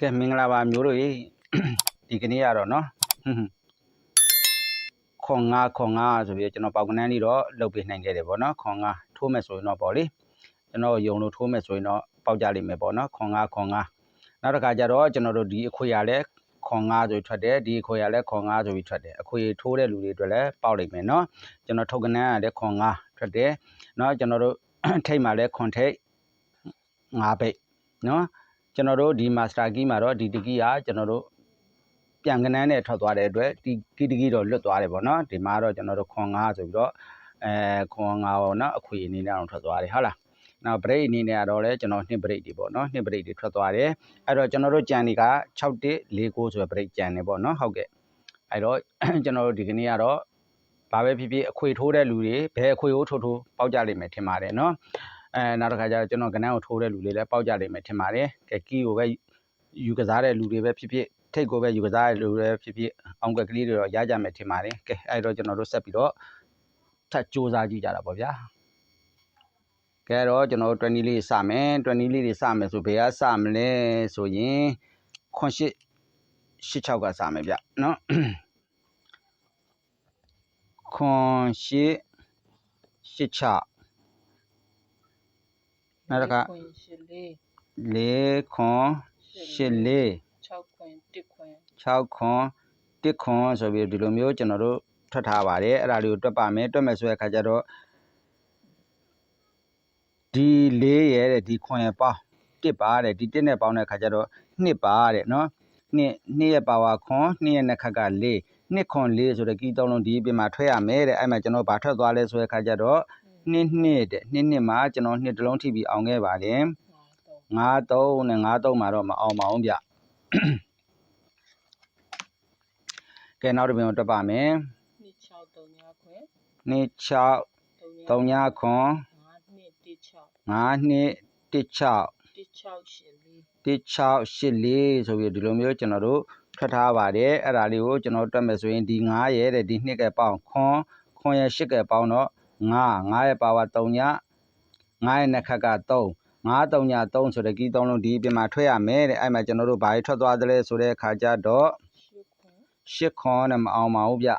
ကဲမင်္ဂလာပါမျိုးတို့ရေဒီကနေ့ကတော့နော်ခွန်ငါခွန်ငါဆိုပြီးကျွန်တော်ပေါက်ကနန်းလေးတော့လုပ်ပေးနိုင်ခဲ့တယ်ပေါ့နော်ခွန်ငါထိုးမယ်ဆိုရင်တော့ပေါ့လေကျွန်တော်ယုံလို့ထိုးမယ်ဆိုရင်တော့ပေါက်ကြလိမ့်မယ်ပေါ့နော်ခွန်ငါခွန်ငါနောက်တစ်ခါကျတော့ကျွန်တော်တို့ဒီအခွေရလဲခွန်ငါဆိုပြီးထွက်တယ်ဒီအခွေရလဲခွန်ငါဆိုပြီးထွက်တယ်အခွေထိုးတဲ့လူတွေအတွက်လည်းပေါက်လိမ့်မယ်နော်ကျွန်တော်ထုတ်ကနန်းကလည်းခွန်ငါထွက်တယ်နော်ကျွန်တော်တို့ထိတ်မှလည်းခွန်ထိတ်ငါးပိတ်နော် ကျွန်တော်တို့ဒီ master key မှာတော့ဒီတကီးကကျွန်တော်တို့ပြန်ကနန်းနဲ့ထွက်သွားတဲ့အတွက်ဒီကီတကီးတော့လွတ်သွားတယ်ပေါ့နော်ဒီမှာတော့ကျွန်တော်တို့ခွန်9ဆိုပြီးတော့အဲခွန်9ပေါ့နော်အခွေအနေနဲ့တော့ထွက်သွားတယ်ဟုတ်လားနောက် break အနေနဲ့ကတော့လဲကျွန်တော်နှစ် break တွေပေါ့နော်နှစ် break တွေထွက်သွားတယ်အဲ့တော့ကျွန်တော်တို့ကြံတွေက6149ဆိုတဲ့ break ကြံနေပေါ့နော်ဟုတ်ကဲ့အဲ့တော့ကျွန်တော်တို့ဒီကနေ့ကတော့ဘာပဲဖြစ်ဖြစ်အခွေထိုးတဲ့လူတွေဘယ်အခွေကိုထိုးထိုးပေါက်ကြလိမ့်မယ်ထင်ပါတယ်နော် အဲနောက်တစ်ခါကျတော့ကျွန်တော်ကနန်းကိုထိုးတဲ့လူတွေလည်းပေါက်ကြလိမ့်မယ်ထင်ပါတယ်ကဲကီးကိုပဲယူကစားတဲ့လူတွေပဲဖြစ်ဖြစ်ထိတ်ကိုပဲယူကစားတဲ့လူတွေပဲဖြစ်ဖြစ်အောင်ကကလေးတွေတော့ရကြမယ်ထင်ပါတယ်ကဲအဲ့တော့ကျွန်တော်တို့ဆက်ပြီးတော့ထပ်စူးစမ်းကြည့်ကြတာပေါ့ဗျာကဲတော့ကျွန်တော်တို့20လေးစမယ်20လေးတွေစမယ်ဆိုဘယ်ကစမလဲဆိုရင်ခွန်ရှိ86ကစမယ်ဗျနော်ခွန်ရှိ86 နောက်တစ်ခါခွင်ရှစ်လေး၄ခွန်၈၄6ခွင်1ခွင်6ခွန်1ခွန်ဆိုပြီးဒီလိုမျိုးကျွန်တော်တို့ထွက်ထားပါတယ်အဲ့ဒါလေးကိုတွက်ပါမယ်တွက်မယ်ဆိုတဲ့အခါကျတော့ဒီ၄ရဲ့တဲ့ဒီခွန်ရဲ့ပေါင်း1ပါတဲ့ဒီ1နဲ့ပေါင်းတဲ့အခါကျတော့2ပါတဲ့နော်2 2ရဲ့ပါဝါခွန်2ရဲ့နှစ်ခက်က4 2ခွန်4ဆိုတဲ့ကီးသုံးလုံးဒီအပြင်မှာထွက်ရမယ်တဲ့အဲ့မှာကျွန်တော်ဘာထွက်သွားလဲဆိုတဲ့အခါကျတော့ 2နှစ်တဲ့2နှစ်မှာကျွန်တော်2တလုံးထိပြီးအောင်ခဲ့ပါတယ်5တော့53နဲ့53မှာတော့မအောင်ပါဘူးဗျကဲနောက်တစ်ပြန်တက်ပါမယ်2 6 3ညခွင်2 6 3ည3ခွန်5နှစ်1 6 5နှစ်16 1 6ရှစ်လေး1684ဆိုပြီးဒီလိုမျိုးကျွန်တော်တို့ထွက်ထားပါတယ်အဲ့ဒါလေးကိုကျွန်တော်တက်မယ်ဆိုရင်ဒီ9ရဲ့တဲ့ဒီနှစ်ကပေါင်းခွန်ခွန်ရဲ့8ကပေါင်းတော့ 9 9ရဲ့ power 3ည9ရဲ့နှစ်ခက်က3 9 3ည3ဆိုတဲ့ကီး3လုံးဒီအပြင်မှာထွက်ရမယ်တဲ့အဲ့မှာကျွန်တော်တို့ဘာကြီးထွက်သွားသလဲဆိုတဲ့အခါကျတော့8ခွန်နဲ့မအောင်ပါဘူးဗျ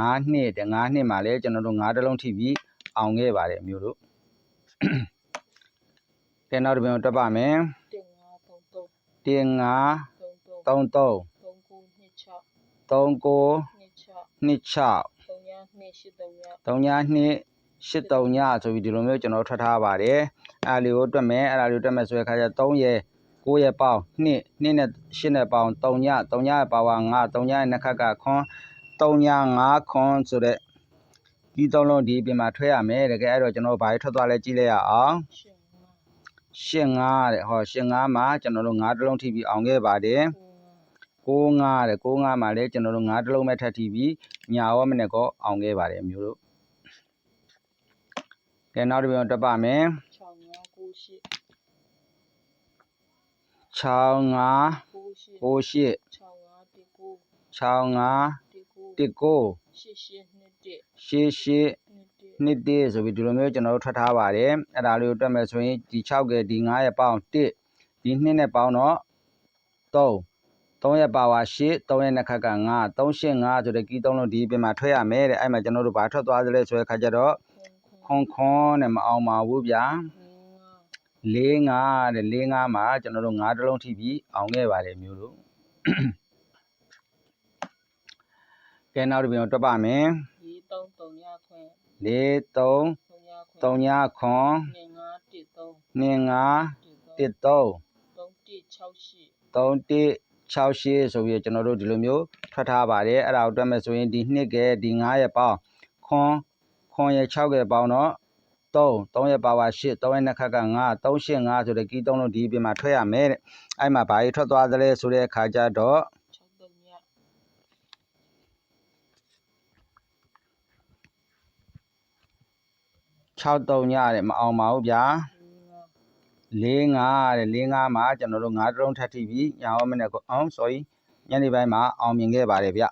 9နှစ်တဲ့9နှစ်မှာလည်းကျွန်တော်တို့9တလုံးထိပြီးအောင်ခဲ့ပါတယ်မျိုးတို့ကဲနောက်တစ်ပြင်တွက်ပါမယ်1533 3926 3926 39 39ဆိုပြီးဒီလိုမျိုးကျွန်တော်ထွက်ထားပါတယ်အဲ့ဒါလေးကိုတွက်မယ်အဲ့ဒါလေးတွက်မယ်ဆိုရခါကျ3ရဲ့9ရဲ့ပေါင်း2 2နဲ့8နဲ့ပေါင်း3ည3ညရဲ့ပါဝါ5 3ညရဲ့နှစ်ခါကခွန်3ည5ခွန်ဆိုတဲ့ဒီသုံးလုံးဒီပြင်မှာထွဲရမယ်တကယ်အဲ့တော့ကျွန်တော်ဘာတွေထွက်သွားလဲကြည့်လိုက်ရအောင်85တဲ့ဟော85မှာကျွန်တော်တို့9တလုံးထိပြီးအောင်ခဲ့ပါတယ်9 65တဲ့65မှာလည်းကျွန်တော်တို့5တလုံးပဲထပ်ထိပြီးညာရောမနဲ့ကောအောင်ခဲ့ပါတယ်မျိုးတို့ကဲနောက်တစ်ပြန်တက်ပါမယ်6 9 9 8 65 9 8 68 6 5 1 9 65 19 8 8 2 1 88 2 1နှစ်တည်းဆိုပြီးဒီလိုမျိုးကျွန်တော်တို့ထွက်ထားပါတယ်အဲ့ဒါလေးကိုတွက်မယ်ဆိုရင်ဒီ6ကဒီ9ရဲ့ပေါင်း1ဒီ2နဲ့ပေါင်းတော့3 3ရဲ့ပါဝါ8 3ရဲ့နှစ်ခက်က9 385ဆိုတဲ့ကီး3လုံးဒီပြင်မှာထွက်ရမယ်တဲ့အဲ့မှာကျွန်တော်တို့ဘာထွက်သွားသလဲဆိုတဲ့ခါကျတော့ခွန်ခွန်နဲ့မအောင်ပါဘူးဗျာ4 5တဲ့4 5မှာကျွန်တော်တို့9တလုံးထိပြီးအောင်ခဲ့ပါတယ်မျိုးတို့ကဲနောက်တစ်ပြန်တွက်ပါမယ်ရေ3 3ညခွင်4 3 3ညခွင်3ညခွန်2 5 1 3 2 5 1 1 3 3 1 6 8 3168ဆိုပြီးကျွန်တော်တို့ဒီလိုမျိုးထွက်ထားပါတယ်အဲ့ဒါကိုတွက်မယ်ဆိုရင်ဒီနှစ်ကဲဒီ9ရဲ့ပေါင်းခွန်ခွန်ရဲ့6ရဲ့ပေါင်းတော့3 3ရဲ့ပါဝါ8 3ရဲ့နှစ်ခက်က9 385ဆိုတဲ့ကီး3လုံးဒီအပြင်မှာထွက်ရမယ်တဲ့အဲ့မှာဘာကြီးထွက်သွားသလဲဆိုတဲ့အခါကျတော့6 3ည63ညတဲ့မအောင်ပါဘူးဗျာ5 45တဲ့45မှာကျွန်တော်တို့9တလုံးထပ်ထိပြီးညာဝမနဲ့ကိုအောင် sorry ညနေပိုင်းမှာအောင်မြင်ခဲ့ပါတယ်ဗျ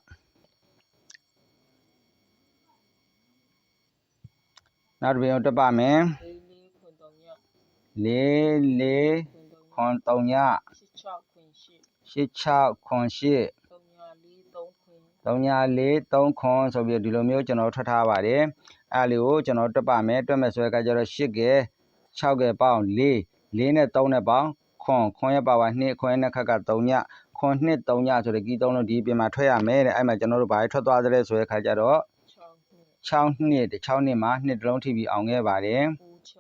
နောက်တစ်ပြန်တက်ပါမယ်4 4ခွင်3ညလေးလေးခွင်3ညခွန်3ည6 6ခွ86ခွန်8 3ညာ4 3ခွင်3ညာ4 3ခွန်ဆိုပြီးဒီလိုမျိုးကျွန်တော်ထွက်ထားပါတယ်အဲ့ဒါလေးကိုကျွန်တော်တွက်ပါမယ်တွက်မယ်ဆိုတဲ့အခါကျတော့8ကဲ6ကဲပေါင်း4 4နဲ့3နဲ့ပေါင်းခွန်ခွန်ရဲ့ပါဝါ2ခွန်ရဲ့နှစ်ခက်က3ညခွန်2 3ညဆိုတဲ့ကီး3လုံးဒီအပြင်မှာထွက်ရမယ်တဲ့အဲ့မှာကျွန်တော်တို့ဘာထွက်သွားသလဲဆိုတဲ့အခါကျတော့6နှစ်6နှစ်6နှစ်မှာနှစ်တလုံးထိပြီးအောင်ခဲ့ပါတယ်9 6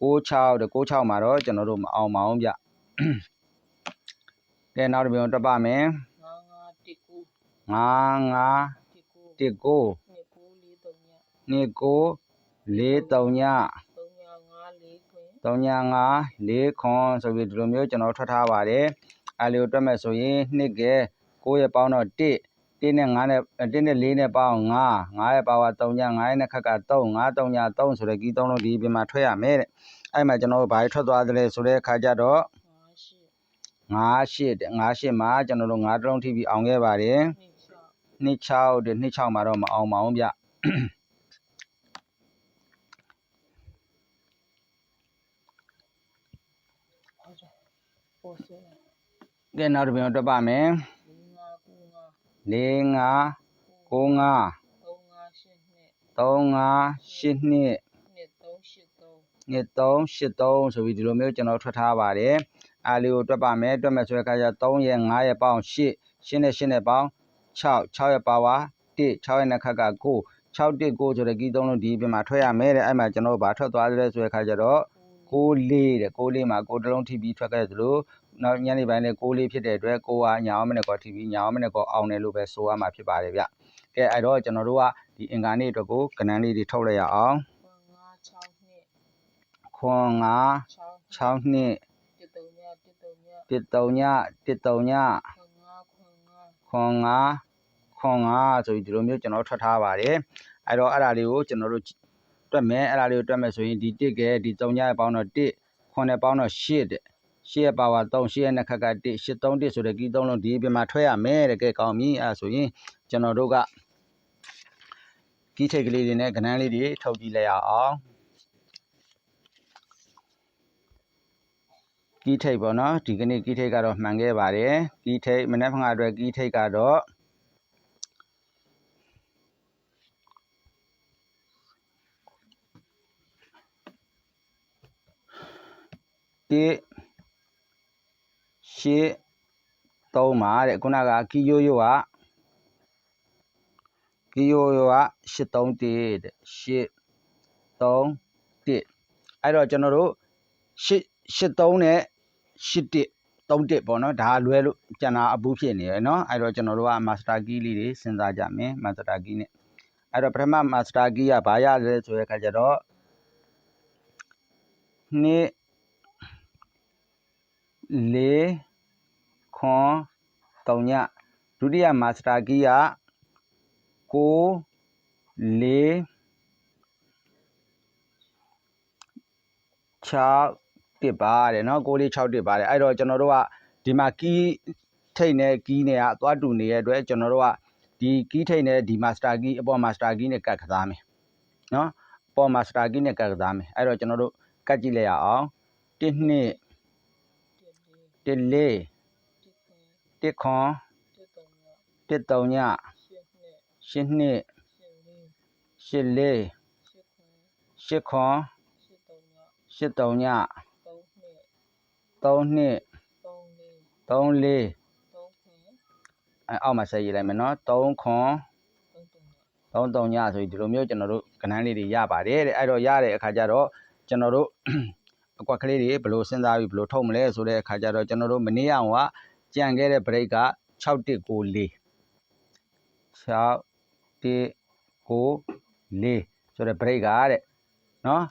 66တဲ့66မှာတော့ကျွန်တော်တို့မအောင်ပါအောင်ဗျကဲနောက်တစ်ပြုံတက်ပါမယ်5 5 19 9 9 19 19 4 3ည 3ညာ5 4ခွင်3ည5 4ခွန်ဆိုပြီးဒီလိုမျိုးကျွန်တော်ထွက်ထားပါတယ်အဲ့လိုတွက်မယ်ဆိုရင်နှစ်ကဲ9ရဲ့ပေါင်းတော့1 1နဲ့9နဲ့1နဲ့4နဲ့ပေါင်း9 9ရဲ့ပါဝါ3ည9ရဲ့နဲ့ခက်က3 9 3ည3ဆိုတဲ့ကီး3လုံးဒီပြင်မှာထွက်ရမယ်တဲ့အဲ့မှာကျွန်တော်တို့ဘာထွက်သွားသလဲဆိုတဲ့အခါကျတော့5 9 8တဲ့9 8မှာကျွန်တော်တို့9တလုံးထိပြီးအောင်ခဲ့ပါတယ်8နှစ်6တဲ့နှစ်6မှာတော့မအောင်ပါဘူးဗျ ဟုတ်တယ်ပေါ်စဲကဲနောက်တစ်ပြန်တက်ပါမယ်5 9 4 5 9 5 3 5 8နှစ်3 5 8နှစ်နှစ်3 8 3နှစ်3 8 3ဆိုပြီးဒီလိုမျိုးကျွန်တော်ထွက်ထားပါတယ်အားလေးကိုတွက်ပါမယ်တွက်မယ်ဆိုတဲ့အခါကျ3ရဲ့5ရဲ့ပေါင်း8 8နဲ့8နဲ့ပေါင်း6 6ရဲ့ပါဝါ1 6ရဲ့နှစ်ခက်က9 6 1 9ဆိုတဲ့ကီး3လုံးဒီပြင်မှာထွက်ရမယ်တဲ့အဲ့မှာကျွန်တော်တို့ဘာထွက်သွားလဲဆိုတဲ့အခါကျတော့6လေးတဲ့6လေးမှာ6တလုံးထိပြီးထွက်ခဲ့သလို နောက်ညနေပိုင်းလည်း6လေးဖြစ်တဲ့အတွက်6ကညာအောင်မနဲ့ကောထိပြီးညာအောင်မနဲ့ကောအောင်တယ်လို့ပဲဆိုရမှာဖြစ်ပါတယ်ဗျကဲအဲ့တော့ကျွန်တော်တို့ကဒီအင်္ဂါနေ့အတွက်ကိုကဏ္ဍလေးတွေထုတ်လိုက်ရအောင်ခွန်5 6နှစ်ခွန်5 6 6နှစ်1 3ည1 3ည1 3ည1 3ညခွန်5ခွန်5ခွန်5ခွန်5ဆိုပြီးဒီလိုမျိုးကျွန်တော်ထွက်ထားပါတယ်အဲ့တော့အဲ့ဒါလေးကိုကျွန်တော်တို့တွက်မယ်အဲ့ဒါလေးကိုတွက်မယ်ဆိုရင်ဒီ1ကဲဒီ3ညရဲ့ပေါင်းတော့1ခွန်နဲ့ပေါင်းတော့8တဲ့ 8ရဲ့ပါဝါ3 8ရဲ့နှစ်ခက်က1 8 3 1ဆိုတဲ့ကီး3လုံးဒီပြင်မှာထွက်ရမယ်တဲ့ကဲကောင်းပြီအဲ့ဒါဆိုရင်ကျွန်တော်တို့ကကီးထိတ်ကလေးတွေနဲ့ကဏ္ဍလေးတွေထုတ်ကြည့်လိုက်ရအောင်ကီးထိတ်ပေါ့နော်ဒီကနေ့ကီးထိတ်ကတော့မှန်ခဲ့ပါတယ်ကီးထိတ်မနေ့ကအတွက်ကီးထိတ်ကတော့တိ ရှေ့သုံးပါတဲ့ခုနကကီယိုယိုကကီယိုယိုကရှစ်သုံးတိတဲ့ရှစ်သုံးတိအဲ့တော့ကျွန်တော်တို့ရှစ်ရှစ်သုံးနဲ့ရှစ်တိသုံးတိပေါ့နော်ဒါလွဲလို့ကျန်တာအပူဖြစ်နေရယ်နော်အဲ့တော့ကျွန်တော်တို့ကမာစတာကီးလေးတွေစဉ်းစားကြမယ်မာစတာကီးနဲ့အဲ့တော့ပထမမာစတာကီးကဘာရလဲဆိုတဲ့အခါကျတော့နှစ်လေး ခွန်တုံညဒုတိယမာစတာကီးကကိုလေး6တစ်ပါတယ်เนาะ6လေး6တစ်ပါတယ်အဲ့တော့ကျွန်တော်တို့ကဒီမှာကီးထိတ်နဲ့ကီးနဲ့ကသွားတူနေတဲ့အတွက်ကျွန်တော်တို့ကဒီကီးထိတ်နဲ့ဒီမာစတာကီးအပေါ်မာစတာကီးနဲ့ကတ်ကစားမယ်เนาะအပေါ်မာစတာကီးနဲ့ကတ်ကစားမယ်အဲ့တော့ကျွန်တော်တို့ကတ်ကြည့်လိုက်ရအောင်1နှစ် 1 တစ်လေး 4 တစ်ခွန်1 3ညတစ်တုံည8နှစ်ရှစ်နှစ်8 4ရှစ်လေးရှစ်ခွန်8 3ညရှစ်တုံည3နှစ်သုံးနှစ်3 4 3ခွင်သုံးလေးအဲအောက်မှာဆက်ရေးလိုက်မယ်နော်သုံးခွန်3 3ညသုံးတုံညဆိုပြီးဒီလိုမျိုးကျွန်တော်တို့ကဏ္ဍလေးတွေရပါတယ်တဲ့အဲ့တော့ရတဲ့အခါကျတော့ကျွန်တော်တို့အကွက်ကလေးတွေဘယ်လိုစဉ်းစားပြီးဘယ်လိုထုတ်မလဲဆိုတဲ့အခါကျတော့ကျွန်တော်တို့မနေ့က ကကြံခဲ့တဲ့ break က6တစ်ကို4 6တစ်ကို4ဆိုတဲ့ break ကတဲ့နော်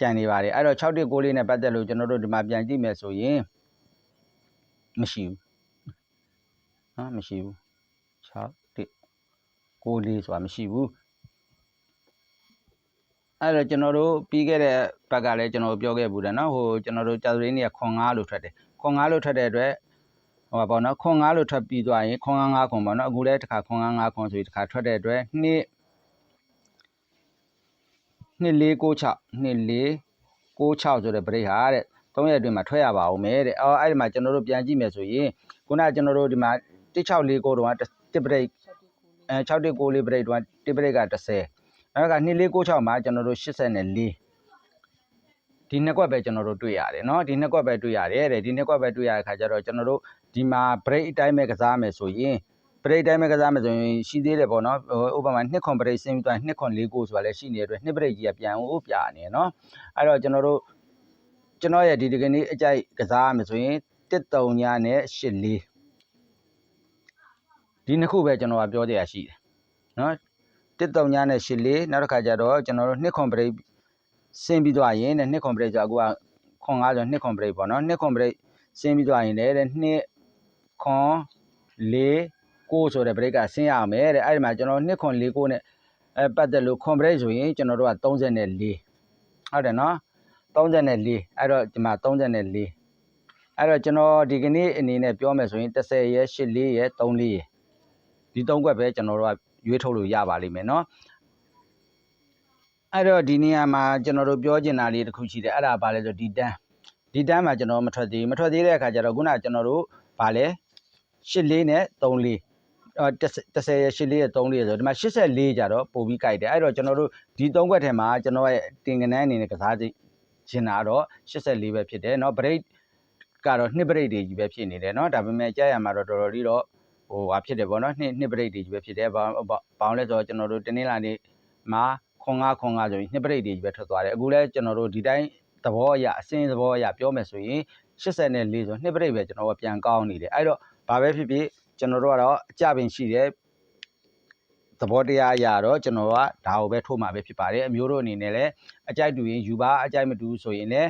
ကြံနေပါတယ်အဲ့တော့6တစ်ကို4နဲ့ပတ်သက်လို့ကျွန်တော်တို့ဒီမှာပြန်ကြည့်မယ်ဆိုရင်မရှိဘူးနော်မရှိဘူး6တစ်ကို4ဆိုတာမရှိဘူးအဲ့တော့ကျွန်တော်တို့ပြီးခဲ့တဲ့ဘက်ကလည်းကျွန်တော်တို့ပြောခဲ့ဘူးတယ်နော်ဟိုကျွန်တော်တို့ကြာသပတေးနေ့ကခွန်9လို့ထွက်တယ်ခွန်9လို့ထွက်တဲ့အတွက် ဟိုပါပေါ့နော်ခွန်9လို့ထွက်ပြီးသွားရင်ခွန်9 9ခွန်ပေါ့နော်အခုလည်းတစ်ခါခွန်9 9ခွန်ဆိုပြီးတစ်ခါထွက်တဲ့အတွက်နှစ်နှစ်4 6 6နှစ်4 6 6ဆိုတဲ့ပရိဟာတဲ့3ရက်အတွင်းမှာထွက်ရပါအောင်မယ်တဲ့အော်အဲ့ဒီမှာကျွန်တော်တို့ပြန်ကြည့်မယ်ဆိုရင်ခုနကကျွန်တော်တို့ဒီမှာ1649တုန်းကတစ်ပရိတ်ချက်တီကိုလေးအဲ6169လေးပရိတ်တုန်းကတစ်ပရိတ်က30နောက်က2496မှာကျွန်တော်တို့84 ဒီနှစ်ကွက်ပဲကျွန်တော်တို့တွေ့ရတယ်เนาะဒီနှစ်ကွက်ပဲတွေ့ရတယ်တဲ့ဒီနှစ်ကွက်ပဲတွေ့ရတဲ့ခါကျတော့ကျွန်တော်တို့ဒီမှာ break အတိုင်းပဲကစားမယ်ဆိုရင် break အတိုင်းပဲကစားမယ်ဆိုရင်ရှိသေးတယ်ပေါ့နော်ဟိုဥပမာ2ခွန် break ဆင်းပြီးသွား2ခွန်4ကိုဆိုတာလည်းရှိနေတဲ့အတွက်2 break ကြီးကပြန်ဦးပြနေเนาะအဲ့တော့ကျွန်တော်တို့ကျွန်တော်ရဲ့ဒီဒီကနေ့အကြိုက်ကစားရမယ်ဆိုရင်1 3ညနဲ့8 4ဒီနှစ်ခုပဲကျွန်တော်ကပြောတရားရှိတယ်เนาะ1 3ညနဲ့8 4နောက်တစ်ခါကျတော့ကျွန်တော်တို့2ခွန် break ဆင်းပြီးသွားရင်တဲ့2ခွန် break ဆိုအခုကခွန်9ဆို2ခွန် break ပေါ့နော်2ခွန် break ဆင်းပြီးသွားရင်လည်းတဲ့2ခွန်4 6ဆိုတဲ့ break ကဆင်းရအောင်မယ်တဲ့အဲ့ဒီမှာကျွန်တော်2ခွန်4 6နဲ့အဲပတ်သက်လို့ခွန် break ဆိုရင်ကျွန်တော်တို့က34ဟုတ်တယ်နော်34အဲ့တော့ဒီမှာ34အဲ့တော့ကျွန်တော်ဒီကနေ့အနေနဲ့ပြောမယ်ဆိုရင်30ရဲ84ရဲ34ရဲဒီ၃ခွက်ပဲကျွန်တော်တို့ကရွေးထုတ်လို့ရပါလိမ့်မယ်နော် အဲ့တော့ဒီနေရာမှာကျွန်တော်တို့ပြောချင်တာလေးတစ်ခုရှိတယ်အဲ့ဒါဘာလဲဆိုဒီတန်းဒီတန်းမှာကျွန်တော်မထွက်သေးဘူးမထွက်သေးတဲ့အခါကျတော့ခုနကကျွန်တော်တို့ဘာလဲ84နဲ့34အော်30ရ84ရ34ရဆိုဒီမှာ84ကျတော့ပို့ပြီးကြိုက်တယ်အဲ့တော့ကျွန်တော်တို့ဒီ၃ခွက်ထဲမှာကျွန်တော်ရဲ့တင်ကနန်းအနေနဲ့ကစားချင်တာတော့84ပဲဖြစ်တယ်เนาะ break ကတော့2 break တွေကြီးပဲဖြစ်နေတယ်เนาะဒါပေမဲ့ကြာရမှာတော့တော်တော်လေးတော့ဟိုဟာဖြစ်တယ်ပေါ့เนาะ2 2 break တွေကြီးပဲဖြစ်တယ်ဘာဘာလဲဆိုတော့ကျွန်တော်တို့တင်းနေလာနေမှာ ခွန်9ခွန်9ဆိုရင်2 break တွေကြီးပဲထွက်သွားတယ်အခုလဲကျွန်တော်တို့ဒီတိုင်းသဘောအရအစင်းသဘောအရပြောမယ်ဆိုရင်84ဆို2 break ပဲကျွန်တော်ကပြန်ကောင်းနေတယ်အဲ့တော့ဘာပဲဖြစ်ဖြစ်ကျွန်တော်တို့ကတော့အကြပင်ရှိတယ်သဘောတရားအရာတော့ကျွန်တော်ကဒါကိုပဲထိုးမှာပဲဖြစ်ပါတယ်အမျိုးတို့အနေနဲ့လည်းအကြိုက်တူရင်ယူပါအကြိုက်မတူဆိုရင်လည်း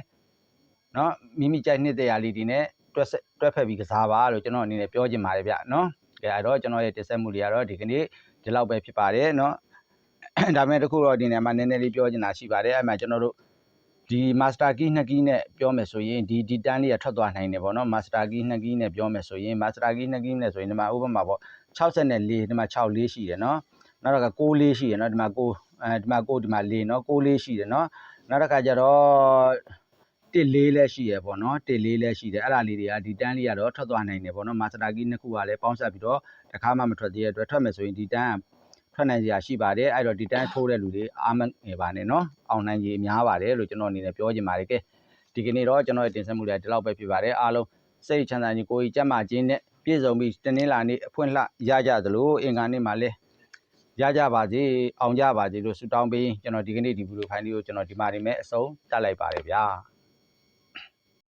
เนาะမိမိကြိုက်နှစ်တရားလေးဒီနဲ့တွက်ဆက်တွက်ဖက်ပြီးကစားပါလို့ကျွန်တော်အနေနဲ့ပြောချင်ပါတယ်ဗျเนาะကဲအဲ့တော့ကျွန်တော်ရဲ့တင်ဆက်မှုတွေကတော့ဒီကနေ့ဒီလောက်ပဲဖြစ်ပါတယ်เนาะ ဒါပေမဲ့တခုတော့ဒီနေရာမှာနည်းနည်းလေးပြောချင်တာရှိပါတယ်အဲ့မှာကျွန်တော်တို့ဒီ master key နှစ် key နဲ့ပြောမယ်ဆိုရင်ဒီဒီတန်းလေးကထွက်သွားနိုင်တယ်ပေါ့နော် master key နှစ် key နဲ့ပြောမယ်ဆိုရင် master key နှစ် key နဲ့ဆိုရင်ဒီမှာဥပမာပေါ့64ဒီမှာ6လေးရှိတယ်နော်နောက်တော့က6လေးရှိတယ်နော်ဒီမှာ6အဲဒီမှာ6ဒီမှာ4နော်6လေးရှိတယ်နော်နောက်တစ်ခါကျတော့တစ်လေးလည်းရှိရပေါ့နော်တစ်လေးလည်းရှိတယ်အဲ့ဒါလေးတွေကဒီတန်းလေးကတော့ထွက်သွားနိုင်တယ်ပေါ့နော် master key နှစ်ခုကလည်းပေါင်းစပ်ပြီးတော့တစ်ခါမှမထွက်သေးတဲ့အတွက်ထွက်မယ်ဆိုရင်ဒီတန်းက ထွက်နိုင်စရာရှိပါတယ်အဲ့တော့ဒီတန်းထိုးတဲ့လူတွေအားမငယ်ပါနဲ့နော်အောင်နိုင်ကြီးများပါတယ်လို့ကျွန်တော်အနေနဲ့ပြောချင်ပါတယ်ကဲဒီကနေ့တော့ကျွန်တော်ရဲ့တင်ဆက်မှုတွေဒီလောက်ပဲဖြစ်ပါတယ်အားလုံးစိတ်ချမ်းသာခြင်းကိုယ်ကြီးကျန်းမာခြင်းနဲ့ပြည့်စုံပြီးတနင်္လာနေ့အဖွင့်လှရကြသလိုအင်္ဂါနေ့မှာလည်းရကြပါစေအောင်ကြပါစေလို့ဆုတောင်းပေးကျွန်တော်ဒီကနေ့ဒီဗီဒီယိုဖိုင်လေးကိုကျွန်တော်ဒီမှာနေမဲ့အဆုံးတက်လိုက်ပါတယ်ဗျာ